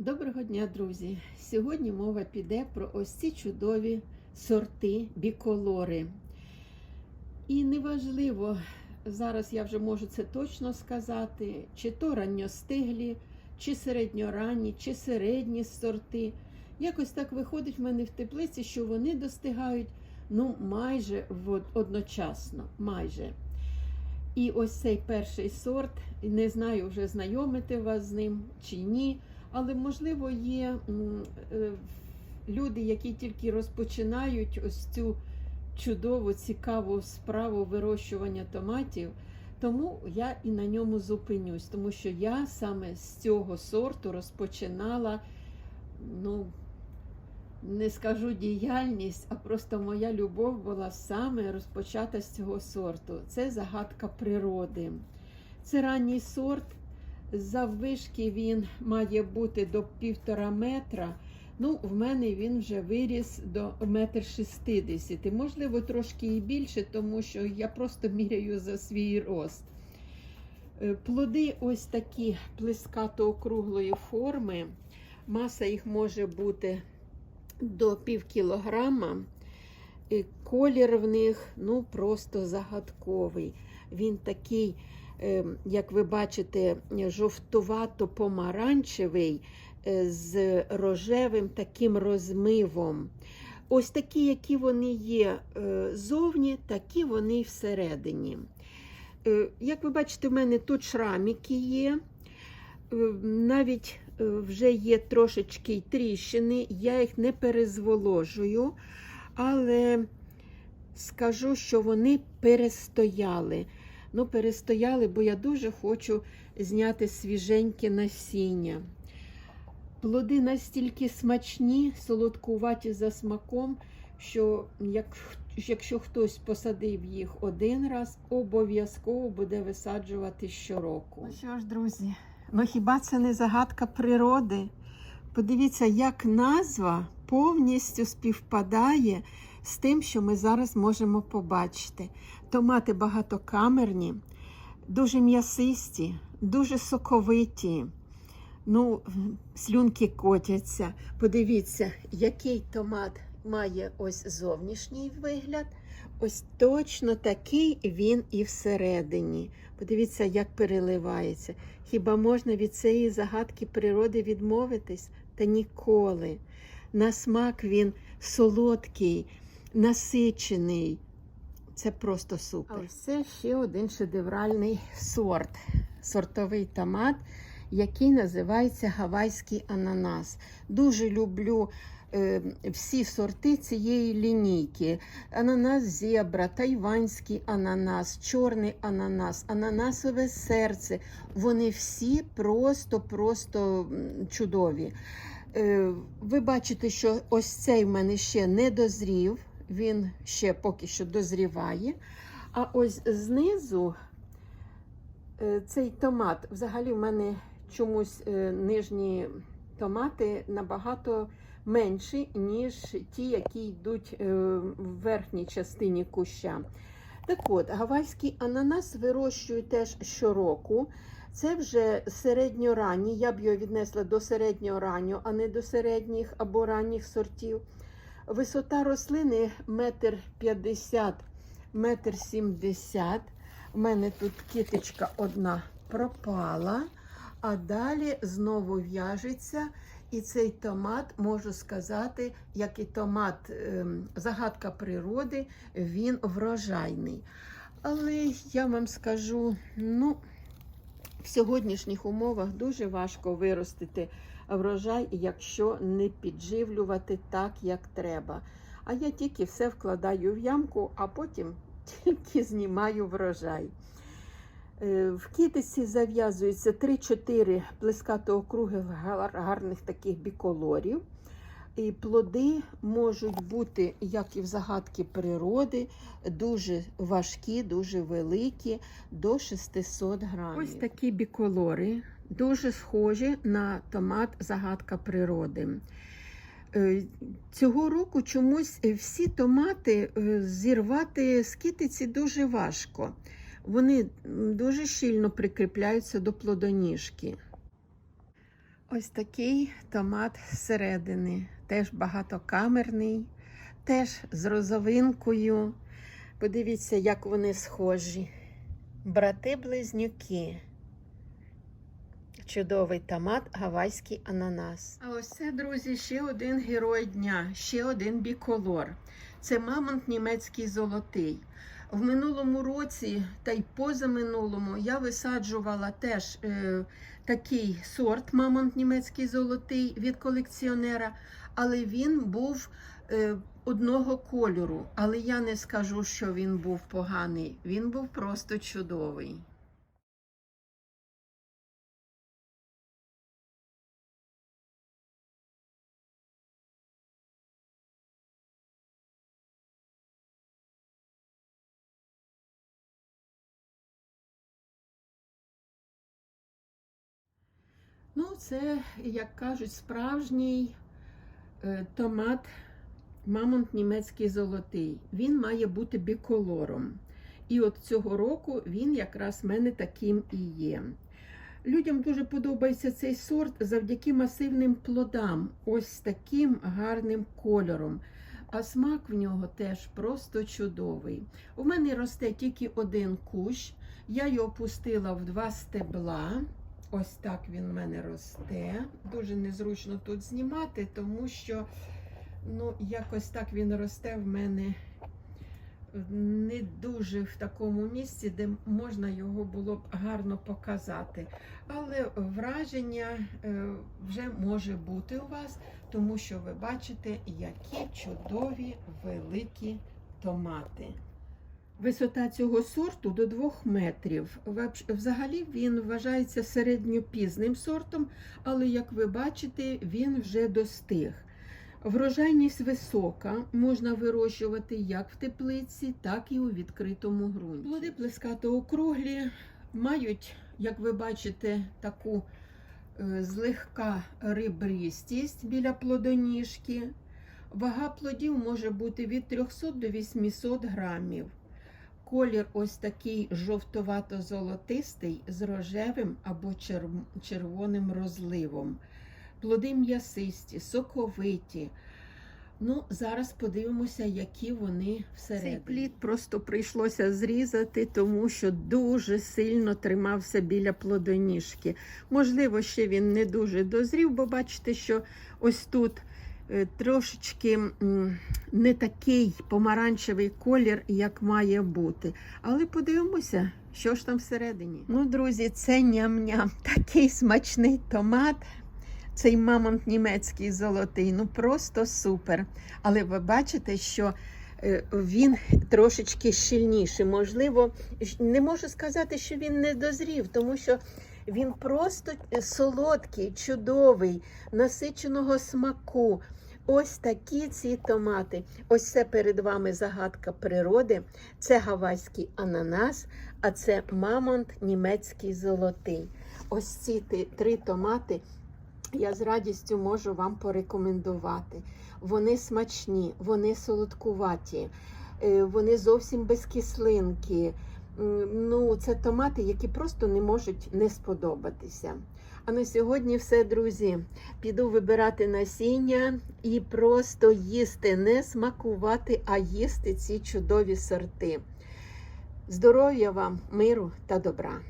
Доброго дня, друзі! Сьогодні мова піде про ось ці чудові сорти біколори. І неважливо, зараз я вже можу це точно сказати, чи то ранньостиглі, чи середньоранні, чи середні сорти. Якось так виходить в мене в теплиці, що вони достигають ну, майже одночасно. Майже. І ось цей перший сорт, не знаю, вже знайомити вас з ним чи ні. Але можливо є е, люди, які тільки розпочинають ось цю чудову, цікаву справу вирощування томатів. Тому я і на ньому зупинюсь, тому що я саме з цього сорту розпочинала, ну, не скажу діяльність, а просто моя любов була саме розпочата з цього сорту. Це загадка природи. Це ранній сорт. Заввишки він має бути до півтора метра. Ну, в мене він вже виріс до метр шістдесяти. Можливо, трошки і більше, тому що я просто міряю за свій рост. Е, Плоди ось такі плескато округлої форми. Маса їх може бути до пів кілограма. Колір в них ну, просто загадковий. Він такий е, як ви бачите, жовтувато-помаранчевий е, з рожевим таким розмивом. Ось такі, які вони є е, зовні, такі вони всередині. Е, Як ви бачите, в мене тут шраміки є. Е, Навіть е, вже є трошечки тріщини, я їх не перезволожую, але скажу, що вони перестояли. Ну, перестояли, бо я дуже хочу зняти свіженьке насіння. Плоди настільки смачні, солодкуваті за смаком, що як, якщо хтось посадив їх один раз, обов'язково буде висаджувати щороку. Ну що ж, друзі, ну хіба це не загадка природи? Подивіться, як назва повністю співпадає з тим, що ми зараз можемо побачити. Томати багатокамерні, дуже м'ясисті, дуже соковиті. Ну, слюнки котяться. Подивіться, який томат має ось зовнішній вигляд. Ось точно такий він і всередині. Подивіться, як переливається. Хіба можна від цієї загадки природи відмовитись? Та ніколи. На смак він солодкий, насичений. Це просто супер. А ось це ще один шедевральний сорт, сортовий томат, який називається гавайський ананас. Дуже люблю е, всі сорти цієї лінійки: ананас зебра, тайванський ананас, чорний ананас, ананасове серце. Вони всі просто-просто чудові. Е, ви бачите, що ось цей в мене ще не дозрів, він ще поки що дозріває. А ось знизу е, цей томат, взагалі в мене чомусь е, нижні томати набагато менші, ніж ті, які йдуть в верхній частині куща. Так от, гавайський ананас вирощую теж щороку. Це вже середньоранній, я б його віднесла до середнього раннього, а не до середніх або ранніх сортів. Висота рослини метр п'ятдесят, метр сімдесят. У мене тут китичка одна пропала, а далі знову в'яжеться. І цей томат, можу сказати, як і томат ем, загадка природи, він врожайний. Але я вам скажу, ну, в сьогоднішніх умовах дуже важко виростити врожай, якщо не підживлювати так, як треба. А я тільки все вкладаю в ямку, а потім тільки знімаю врожай. Е, В китиці зав'язується 3-4 плескато округи гарних таких біколорів. І плоди можуть бути, як і в загадки природи, дуже важкі, дуже великі, до 600 грамів. Ось такі біколори, дуже схожі на томат загадка природи. Е, Цього року чомусь всі томати е, зірвати з китиці дуже важко. Вони дуже щільно прикріпляються до плодоніжки. Ось такий томат зсередини. Теж багатокамерний, теж з розовинкою. Подивіться, як вони схожі. Брати-близнюки. Чудовий томат, гавайський ананас. А ось це, друзі, ще один герой дня, ще один біколор. Це мамонт німецький золотий. В минулому році та й позаминулому я висаджувала теж е, такий сорт мамонт німецький золотий від колекціонера, але він був е, одного кольору. Але я не скажу, що він був поганий. Він був просто чудовий. Ну, це, як кажуть, справжній е, томат мамонт німецький золотий. Він має бути біколором. І от цього року він якраз в мене таким і є. Людям дуже подобається цей сорт завдяки масивним плодам, ось таким гарним кольором. А смак в нього теж просто чудовий. У мене росте тільки один кущ. Я його пустила в два стебла. Ось так він в мене росте. Дуже незручно тут знімати, тому що ну, якось так він росте в мене не дуже в такому місці, де можна його було б гарно показати. Але враження е, вже може бути у вас, тому що ви бачите, які чудові великі томати. Висота цього сорту до 2 метрів. Взагалі він вважається середньопізним сортом, але, як ви бачите, він вже достиг. Врожайність висока, можна вирощувати як в теплиці, так і у відкритому ґрунті. Плоди плескато округлі, мають, як ви бачите, таку е, злегка ребристість біля плодоніжки. Вага плодів може бути від 300 до 800 грамів. Колір ось такий жовтовато-золотистий з рожевим або червоним розливом. Плоди м'ясисті, соковиті. Ну, зараз подивимося, які вони всередині. Цей плід просто прийшлося зрізати, тому що дуже сильно тримався біля плодоніжки. Можливо, ще він не дуже дозрів, бо бачите, що ось тут трошечки не такий помаранчевий колір, як має бути. Але подивимося, що ж там всередині. Ну, друзі, це ням-ням. Такий смачний томат. Цей мамонт німецький золотий, ну просто супер. Але ви бачите, що е, він трошечки щільніший. Можливо, не можу сказати, що він не дозрів, тому що він просто е, солодкий, чудовий, насиченого смаку. Ось такі ці томати. Ось це перед вами загадка природи. Це гавайський ананас, а це мамонт німецький золотий. Ось ці три томати я з радістю можу вам порекомендувати. Вони смачні, вони солодкуваті, е, вони зовсім без кислинки. Ну, це томати, які просто не можуть не сподобатися. А на сьогодні все, друзі. Піду вибирати насіння і просто їсти, не смакувати, а їсти ці чудові сорти. Здоров'я вам, миру та добра!